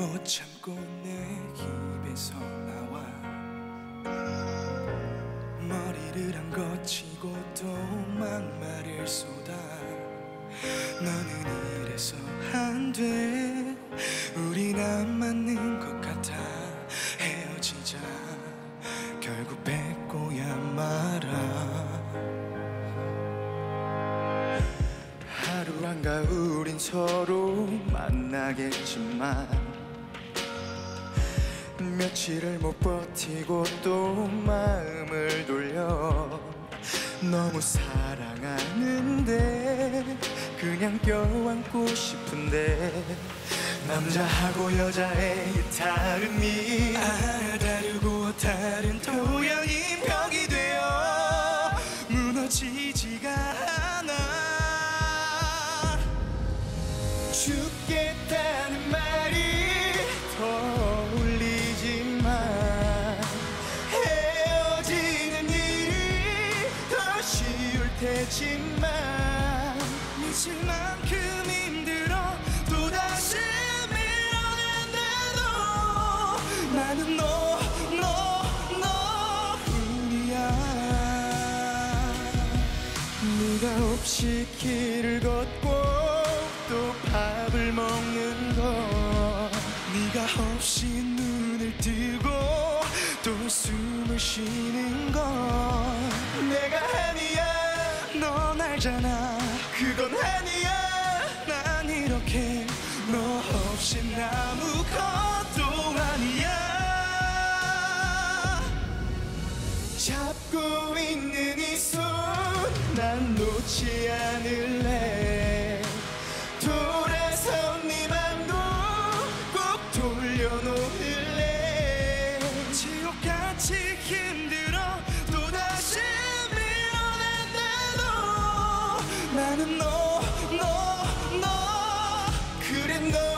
못 참고 내 입에서 나와 머리를 안 거치고 또 막말을 쏟아 너는 이래서 안 돼. 우린 안 맞는 것 같아 헤어지자. 결국 뺏고야 말아. 하루 한가 우린 서로 만나겠지만 며칠을 못 버티고 또 마음을 돌려. 너무 사랑하는데 그냥 껴안고 싶은데 남자하고 여자의 이 다름이 아, 다르고 다른 토양이 벽이 되어 무너지지가 않아. 죽겠다는 말 테지만 미칠 만큼 힘들어 또다시 밀어낸대도 나는 너, 너, 너뿐이야. 네가 없이 길을 걷고 또 밥을 먹는 것 네가 없이 눈을 뜨고 또 숨을 쉬는 것 알잖아. 그건 아니야. 난 이렇게 너 없이 아무것도 아니야. 잡고 있는 이 손 난 놓지 않을래. 돌아서 네 맘도 꼭 돌려놓을래. 지옥같이 힘 나는 너, 너, 너. 그래 너